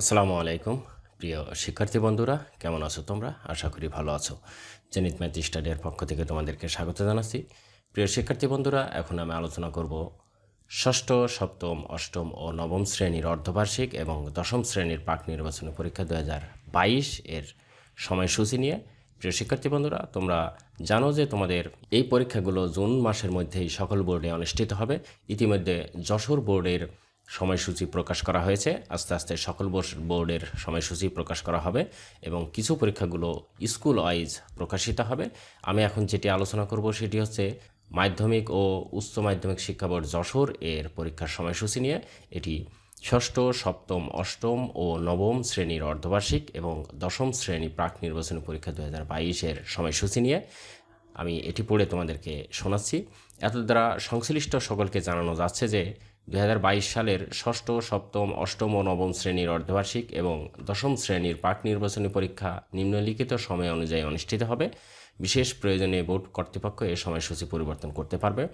আসসালামু আলাইকুম, প্রিয় শিক্ষার্থী বন্ধুরা, কেমন আছো তোমরা? আশা করি ভালো আছো। জেনিত ম্যাথ স্টাডির পক্ষ থেকে তোমাদেরকে স্বাগত জানাচ্ছি। প্রিয় শিক্ষার্থী বন্ধুরা, এখন আমি আলোচনা করব ষষ্ঠ, সপ্তম, অষ্টম ও নবম শ্রেণির অর্ধবার্ষিক এবং দশম শ্রেণির পাক নির্বাচনী পরীক্ষা দু বাইশ এর সময়সূচি নিয়ে। প্রিয় শিক্ষার্থী বন্ধুরা, তোমরা জানো যে তোমাদের এই পরীক্ষাগুলো জুন মাসের মধ্যেই সকল বোর্ডে অনুষ্ঠিত হবে। ইতিমধ্যে যশোর বোর্ডের সময়সূচি প্রকাশ করা হয়েছে। আস্তে আস্তে সকল বোর্ড- বোর্ডের সময়সূচি প্রকাশ করা হবে এবং কিছু পরীক্ষাগুলো স্কুল ওয়াইজ প্রকাশিত হবে। আমি এখন যেটি আলোচনা করব সেটি হচ্ছে মাধ্যমিক ও উচ্চ মাধ্যমিক শিক্ষা বোর্ড যশোর এর পরীক্ষার সময়সূচি নিয়ে। এটি ষষ্ঠ, সপ্তম, অষ্টম ও নবম শ্রেণির অর্ধবার্ষিক এবং দশম শ্রেণি প্রাক নির্বাচনী পরীক্ষা দু হাজার বাইশের সময়সূচি নিয়ে। আমি এটি পড়ে তোমাদেরকে শোনাচ্ছি। এত দ্বারা সংশ্লিষ্ট সকলকে জানানো যাচ্ছে যে দু হাজার বাইশ সালের ষষ্ঠ, সপ্তম, অষ্টম ও নবম শ্রেণির অর্ধবার্ষিক এবং দশম শ্রেণির পাক নির্বাচনী পরীক্ষা নিম্নলিখিত সময় অনুযায়ী অনুষ্ঠিত হবে। বিশেষ প্রয়োজনে বোর্ড কর্তৃপক্ষ এ সময়সূচি পরিবর্তন করতে পারবে।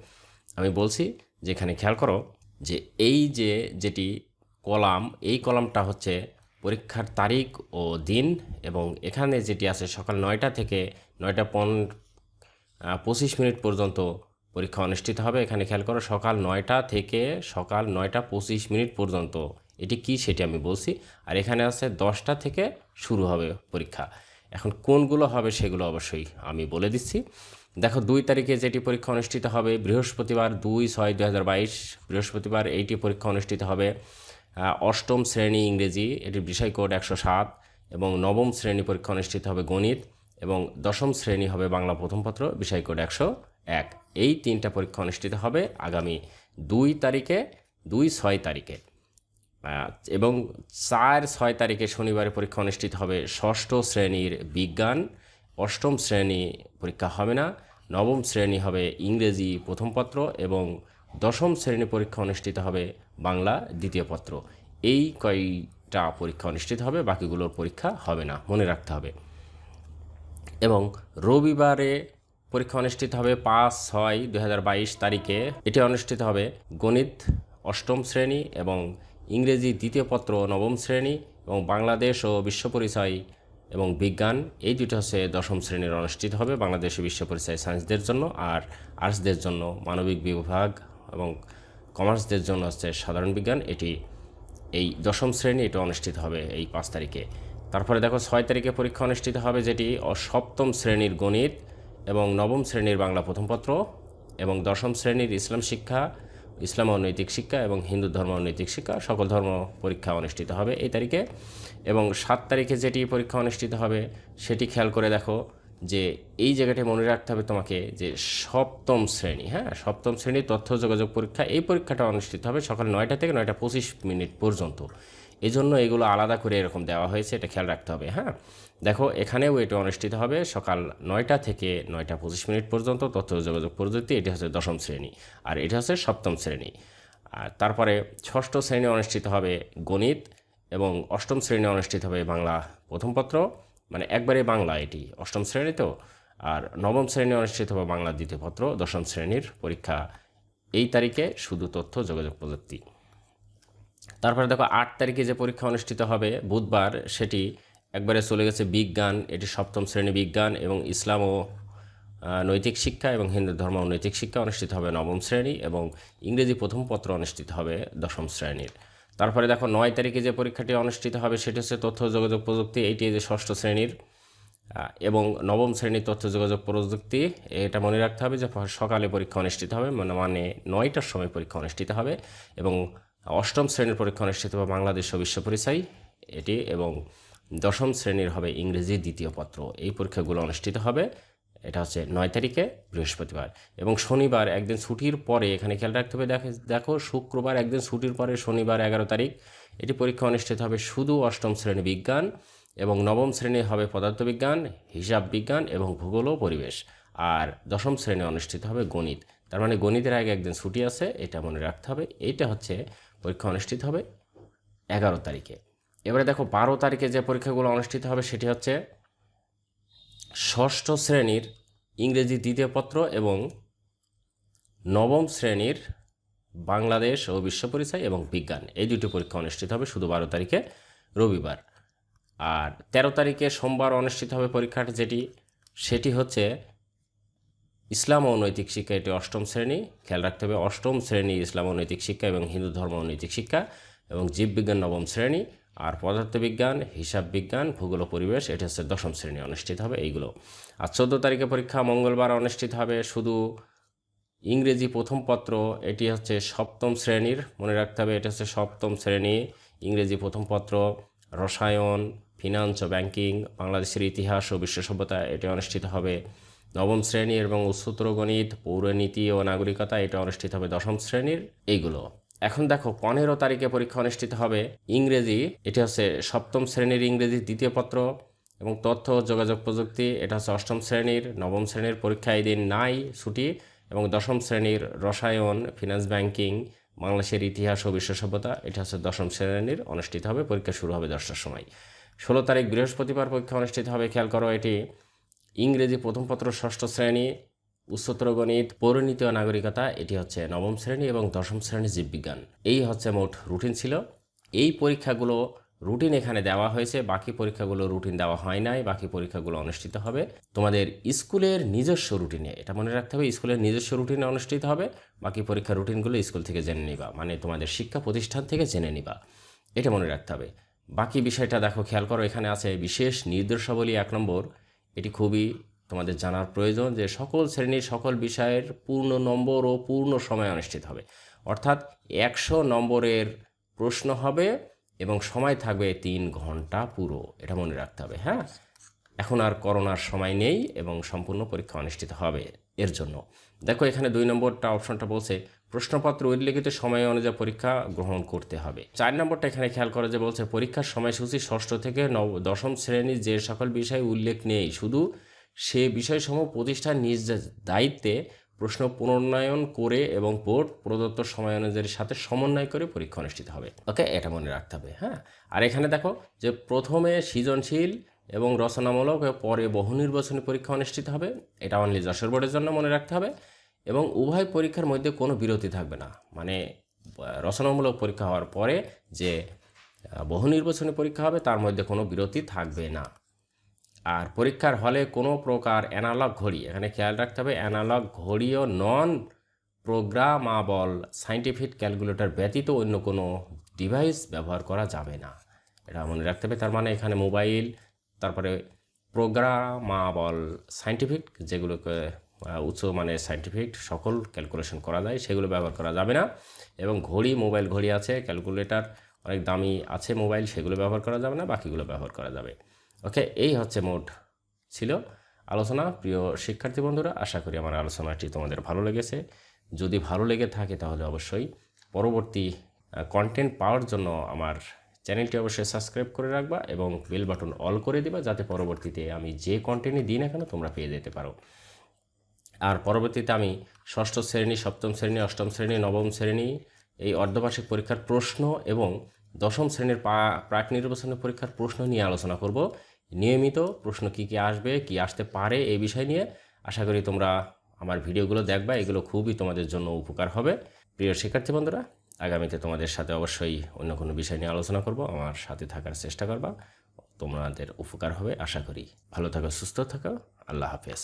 আমি বলছি, যেখানে খেয়াল করো যে এই যে যেটি কলাম, এই কলামটা হচ্ছে পরীক্ষার তারিখ ও দিন এবং এখানে যেটি আছে সকাল নয়টা থেকে নয়টা পন পঁচিশ মিনিট পর্যন্ত পরীক্ষা অনুষ্ঠিত হবে, এখানে খেয়াল করো সকাল নয়টা থেকে সকাল নয়টা পঁচিশ মিনিট পর্যন্ত। এটি কি সেটি আমি বলছি। আর এখানে আছে দশটা থেকে শুরু হবে পরীক্ষা। এখন কোনগুলো হবে সেগুলো অবশ্যই আমি বলে দিচ্ছি। দেখো, দুই তারিখে যেটি পরীক্ষা অনুষ্ঠিত হবে, বৃহস্পতিবার দুই ছয় দু বৃহস্পতিবার এইটি পরীক্ষা অনুষ্ঠিত হবে অষ্টম শ্রেণি ইংরেজি এটির বিষয় কোড একশো সাত, এবং নবম শ্রেণি পরীক্ষা অনুষ্ঠিত হবে গণিত, এবং দশম শ্রেণি হবে বাংলা প্রথম পত্র, বিষয় কোড একশো এক। এই তিনটা পরীক্ষা অনুষ্ঠিত হবে আগামী দুই তারিখে, দুই ছয় তারিখে। এবং চার, ছয় তারিখে শনিবারে পরীক্ষা অনুষ্ঠিত হবে ষষ্ঠ শ্রেণির বিজ্ঞান। অষ্টম শ্রেণি পরীক্ষা হবে না, নবম শ্রেণি হবে ইংরেজি প্রথম পত্র এবং দশম শ্রেণি পরীক্ষা অনুষ্ঠিত হবে বাংলা দ্বিতীয় পত্র। এই কয়টা পরীক্ষা অনুষ্ঠিত হবে, বাকিগুলোর পরীক্ষা হবে না, মনে রাখতে হবে। এবং রবিবারে পরীক্ষা অনুষ্ঠিত হবে পাঁচ ছয় দু তারিখে। এটি অনুষ্ঠিত হবে গণিত অষ্টম শ্রেণি এবং ইংরেজি দ্বিতীয় পত্র নবম শ্রেণি এবং বাংলাদেশ ও বিশ্ব পরিচয় এবং বিজ্ঞান। এই দুটো হচ্ছে দশম শ্রেণির অনুষ্ঠিত হবে বাংলাদেশ বিশ্ব পরিচয় সায়েন্সদের জন্য আর আর্টসদের জন্য মানবিক বিভাগ এবং কমার্সদের জন্য হচ্ছে সাধারণ বিজ্ঞান। এটি এই দশম শ্রেণি, এটা অনুষ্ঠিত হবে এই পাঁচ তারিখে। তারপরে দেখো ছয় তারিখে পরীক্ষা অনুষ্ঠিত হবে যেটি সপ্তম শ্রেণির গণিত। এবং নবম শ্রেণির বাংলা প্রথমপত্র এবং দশম শ্রেণির ইসলাম শিক্ষা, ইসলাম ও নৈতিক শিক্ষা এবং হিন্দু ধর্ম ও নৈতিক শিক্ষা সকল ধর্ম পরীক্ষা অনুষ্ঠিত হবে এই তারিখে এবং সাত তারিখে যেটি পরীক্ষা অনুষ্ঠিত হবে সেটি খেয়াল করে দেখো যে এই জায়গাটি মনে রাখতে হবে তোমাকে যে সপ্তম শ্রেণি হ্যাঁ? সপ্তম শ্রেণির তথ্য যোগাযোগ পরীক্ষা, এই পরীক্ষাটা অনুষ্ঠিত হবে সকাল নয়টা থেকে নয়টা পঁচিশ মিনিট পর্যন্ত। এই জন্য এগুলো আলাদা করে এরকম দেওয়া হয়েছে, এটা খেয়াল রাখতে হবে হ্যাঁ? দেখো, এখানেও এটা অনুষ্ঠিত হবে সকাল নয়টা থেকে নয়টা পঁচিশ মিনিট পর্যন্ত তথ্য যোগাযোগ প্রযুক্তি। এটি হচ্ছে দশম শ্রেণি আর এটা হচ্ছে সপ্তম শ্রেণি। আর তারপরে ষষ্ঠ শ্রেণি অনুষ্ঠিত হবে গণিত এবং অষ্টম শ্রেণি অনুষ্ঠিত হবে বাংলা প্রথম পত্র। মানে একবারে বাংলা এটি, অষ্টম শ্রেণি তো। আর নবম শ্রেণি অনুষ্ঠিত হবে বাংলা দ্বিতীয় পত্র, দশম শ্রেণির পরীক্ষা এই তারিখে শুধু তথ্য যোগাযোগ প্রযুক্তি। তারপরে দেখো, আট তারিখে যে পরীক্ষা অনুষ্ঠিত হবে বুধবার, সেটি একবারে চলে গেছে বিজ্ঞান, এটি সপ্তম শ্রেণি বিজ্ঞান এবং ইসলাম ও নৈতিক শিক্ষা এবং হিন্দু ধর্ম ও নৈতিক শিক্ষা অনুষ্ঠিত হবে নবম শ্রেণি এবং ইংরেজি প্রথম পত্র অনুষ্ঠিত হবে দশম শ্রেণির। তারপরে দেখো নয় তারিখে যে পরীক্ষাটি অনুষ্ঠিত হবে সেটি হচ্ছে তথ্য যোগাযোগ প্রযুক্তি এইটি যে ষষ্ঠ শ্রেণির এবং নবম শ্রেণির তথ্য যোগাযোগ প্রযুক্তি, এটা মনে রাখতে হবে যে সকালে পরীক্ষা অনুষ্ঠিত হবে মানে মানে নয়টার সময় পরীক্ষা অনুষ্ঠিত হবে এবং অষ্টম শ্রেণির পরীক্ষা অনুষ্ঠিত হবে বাংলাদেশ ও বিশ্ব পরিচয়, এটি এবং দশম শ্রেণির হবে ইংরেজি দ্বিতীয় পত্র। এই পরীক্ষাগুলো অনুষ্ঠিত হবে, এটা হচ্ছে নয় তারিখে, বৃহস্পতিবার। এবং শনিবার, একদিন ছুটির পরে, এখানে খেয়াল রাখতে হবে, দেখে দেখো, শুক্রবার, একদিন ছুটির পরে, শনিবার এগারো তারিখ, এটি পরীক্ষা অনুষ্ঠিত হবে শুধু অষ্টম শ্রেণি বিজ্ঞান এবং নবম শ্রেণি হবে পদার্থবিজ্ঞান, হিসাব বিজ্ঞান এবং ভূগোল ও পরিবেশ। আর দশম শ্রেণি অনুষ্ঠিত হবে গণিত। তার মানে গণিতের আগে একদিন ছুটি আছে, এটা মনে রাখতে হবে। এইটা হচ্ছে পরীক্ষা অনুষ্ঠিত হবে এগারো তারিখে। এবারে দেখো বারো তারিখে যে পরীক্ষাগুলো অনুষ্ঠিত হবে সেটি হচ্ছে ষষ্ঠ শ্রেণির ইংরেজি দ্বিতীয় পত্র এবং নবম শ্রেণির বাংলাদেশ ও বিশ্ব পরিচয় এবং বিজ্ঞান। এই দুটি পরীক্ষা অনুষ্ঠিত হবে শুধু বারো তারিখে, রবিবার। আর তেরো তারিখে সোমবার অনুষ্ঠিত হবে পরীক্ষাটা যেটি, সেটি হচ্ছে ইসলাম ও নৈতিক শিক্ষা, এটি অষ্টম শ্রেণি। খেয়াল রাখতে হবে, অষ্টম শ্রেণি ইসলাম ও নৈতিক শিক্ষা এবং হিন্দু ধর্ম ও নৈতিক শিক্ষা এবং জীববিজ্ঞান নবম শ্রেণি। আর পদার্থবিজ্ঞান হিসাব বিজ্ঞান ভূগোল পরিবেশ, এটি হচ্ছে দশম শ্রেণি অনুষ্ঠিত হবে এইগুলো। আর চোদ্দ তারিখে পরীক্ষা মঙ্গলবার অনুষ্ঠিত হবে, শুধু ইংরেজি প্রথম পত্র, এটি হচ্ছে সপ্তম শ্রেণির, মনে রাখতে হবে এটা হচ্ছে সপ্তম শ্রেণি, ইংরেজি প্রথম পত্র, রসায়ন, ফিনান্স ও ব্যাংকিং, বাংলাদেশের ইতিহাস ও বিশ্ব সভ্যতা, এটি অনুষ্ঠিত হবে নবম শ্রেণি এবং উচ্চতর গণিত, পৌরনীতি ও নাগরিকতা, এটা অনুষ্ঠিত হবে দশম শ্রেণির, এইগুলো। এখন দেখো, পনেরো তারিখে পরীক্ষা অনুষ্ঠিত হবে ইংরেজি, এটি হচ্ছে সপ্তম শ্রেণির ইংরেজি দ্বিতীয় পত্র এবং তথ্য ও যোগাযোগ প্রযুক্তি, এটা হচ্ছে অষ্টম শ্রেণির, নবম শ্রেণির পরীক্ষা এই দিন নাই ছুটি এবং দশম শ্রেণির রসায়ন ফিনান্স ব্যাংকিং বাংলাদেশের ইতিহাস ও বিশ্ব সভ্যতা, এটা হচ্ছে দশম শ্রেণির অনুষ্ঠিত হবে, পরীক্ষা শুরু হবে দশটার সময়। ষোলো তারিখ বৃহস্পতিবার পরীক্ষা অনুষ্ঠিত হবে, খেয়াল করো এটি। ইংরেজি প্রথম পত্র ষষ্ঠ শ্রেণি উচ্চতর গণিত, পৌরনীতি নাগরিকতা, এটি হচ্ছে নবম শ্রেণি এবং দশম শ্রেণি জীববিজ্ঞান। এই হচ্ছে মোট রুটিন ছিল। এই পরীক্ষাগুলো রুটিন এখানে দেওয়া হয়েছে। বাকি পরীক্ষাগুলো রুটিন দেওয়া হয় নাই। বাকি পরীক্ষাগুলো অনুষ্ঠিত হবে। তোমাদের স্কুলের নিজস্ব রুটিনে, এটা মনে রাখতে হবে, স্কুলের নিজস্ব রুটিনে অনুষ্ঠিত হবে। বাকি পরীক্ষার রুটিনগুলো স্কুল থেকে জেনে নিবা মানে তোমাদের শিক্ষা প্রতিষ্ঠান থেকে জেনে নিবা। এটা মনে রাখতে হবে। বাকি বিষয়টা দেখো, খেয়াল করো, এখানে আছে বিশেষ নির্দেশাবলী এক নম্বর। এটি খুবই তোমাদের জানার প্রয়োজন যে সকল শ্রেণির সকল বিষয়ের পূর্ণ নম্বর ও পূর্ণ সময় অনুষ্ঠিত হবে। অর্থাৎ একশো নম্বরের প্রশ্ন হবে এবং সময় থাকবে তিন ঘণ্টা পুরো। এটা মনে রাখতে হবে হ্যাঁ? এখন আর করোনার সময় নেই এবং সম্পূর্ণ পরীক্ষা অনুষ্ঠিত হবে এর জন্য। দেখো, এখানে দুই নম্বরটা, অপশনটা বলছে, প্রশ্নপত্র উল্লেখিত সময় অনুযায়ী পরীক্ষা গ্রহণ করতে হবে। চার নম্বরটা এখানে খেয়াল করা যে বলছে, পরীক্ষার সময়সূচি ষষ্ঠ থেকে নব, দশম শ্রেণির যে সকল বিষয়ে উল্লেখ নেই, শুধু সে বিষয়সমূহ প্রতিষ্ঠান নিজ দায়িত্বে প্রশ্ন পুনর্নয়ন করে এবং বোর্ড প্রদত্ত সময় সাথে সমন্বয় করে পরীক্ষা অনুষ্ঠিত হবে। ওকে, এটা মনে রাখতে হবে হ্যাঁ? আর এখানে দেখো যে প্রথমে সৃজনশীল এবং রচনামূলক পরে বহু নির্বাচনী পরীক্ষা অনুষ্ঠিত হবে, এটা অনলি যশোর বোর্ডের জন্য মনে রাখতে হবে এবং উভয় পরীক্ষার মধ্যে কোনো বিরতি থাকবে না। মানে রচনামূলক পরীক্ষা হওয়ার পরে যে বহু নির্বাচনী পরীক্ষা হবে, তার মধ্যে কোনো বিরতি থাকবে না। আর পরীক্ষার হলে কোনো প্রকার অ্যানালগ ঘড়ি। এখানে খেয়াল রাখতে হবে, অ্যানালগ ঘড়িও নন প্রোগ্রামাবল, সাইন্টিফিক ক্যালকুলেটর ব্যতীত অন্য কোনো ডিভাইস ব্যবহার করা যাবে না। এটা মনে রাখতে হবে, তার মানে এখানে মোবাইল, তারপরে প্রোগ্রামাবল, সাইন্টিফিক যেগুলোকে উচ্চ মানে সাইন্টিফিক সকল ক্যালকুলেশন করা যায়, সেগুলো ব্যবহার করা যাবে না। এবং ঘড়ি, মোবাইল ঘড়ি আছে, ক্যালকুলেটর অনেক দামি আছে মোবাইল, সেগুলো ব্যবহার করা যাবে না, বাকিগুলো ব্যবহার করা যাবে। ওকে, এই হচ্ছে মোট ছিল আলোচনা। প্রিয় শিক্ষার্থী বন্ধুরা, আশা করি আমার আলোচনাটি তোমাদের ভালো লেগেছে। যদি ভালো লেগে থাকে তাহলে অবশ্যই পরবর্তী কন্টেন্ট পাওয়ার জন্য আমার চ্যানেলটি অবশ্যই সাবস্ক্রাইব করে রাখবা এবং বেল বাটন অল করে দিবা যাতে পরবর্তীতে আমি যে কন্টেন্টই দিই না কেন তোমরা পেয়ে যেতে পারো। আর পরবর্তীতে আমি ষষ্ঠ শ্রেণি, সপ্তম শ্রেণি, অষ্টম শ্রেণি, নবম শ্রেণি, এই অর্ধবার্ষিক পরীক্ষার প্রশ্ন এবং দশম শ্রেণির পা- প্রাক নির্বাচনের পরীক্ষার প্রশ্ন নিয়ে আলোচনা করব। নিয়মিত প্রশ্ন কি কি আসবে, কি আসতে পারে এই বিষয় নিয়ে আশা করি তোমরা আমার ভিডিওগুলো দেখবা, এগুলো খুবই তোমাদের জন্য উপকার হবে। প্রিয় শিক্ষার্থী বন্ধুরা, আগামীতে তোমাদের সাথে অবশ্যই অন্য কোনো বিষয় নিয়ে আলোচনা করব, আমার সাথে থাকার চেষ্টা করবা, তোমাদের উপকার হবে আশা করি। ভালো থাকো, সুস্থ থাকো, আল্লাহ হাফেজ।